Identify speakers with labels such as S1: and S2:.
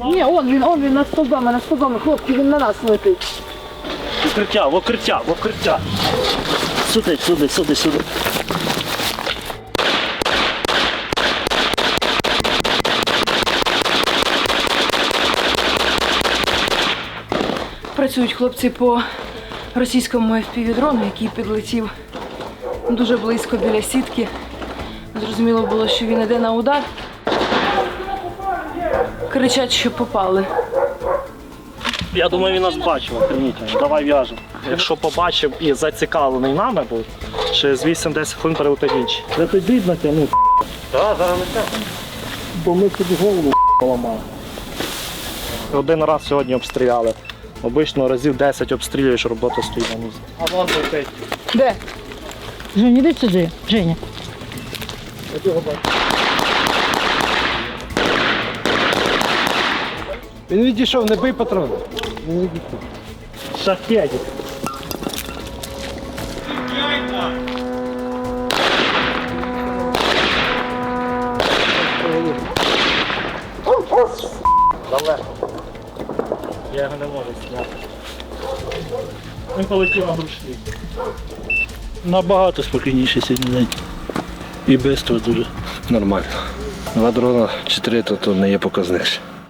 S1: Ні, он він, он він над стовбами, над стовбами, хлопці, він на нас летить.
S2: В укриття, в укриття, в укриття. Сюди, сюди, сюди, сюди.
S1: Працюють хлопці по російському FPV-дрону, який підлетів дуже близько біля сітки. Зрозуміло було, що він іде на удар. Кричать, що попали.
S2: Я думаю, він нас бачив, охреніть. Давай в'яжемо. Якщо побачив і зацікавлений нами був, через 8-10 хвилин перелетить інший. Це ти дріб натягнув. Так, зараз летять. Бо ми собі голову поламали. Один раз сьогодні обстріляли. Обично разів 10 обстрілюєш, робота стоїть на місці. А вон летить.
S1: Де?
S3: Женя, іди сюди, Женя.
S4: Він відійшов, не бий патрон.
S2: Шахедик. Далеко. Я його не можу зняти. Він полетів на грушлі.
S5: Набагато спокійніше сьогодні день. І без того дуже.
S4: Нормально. Два дрона, чотири, то, то не є показник. ще.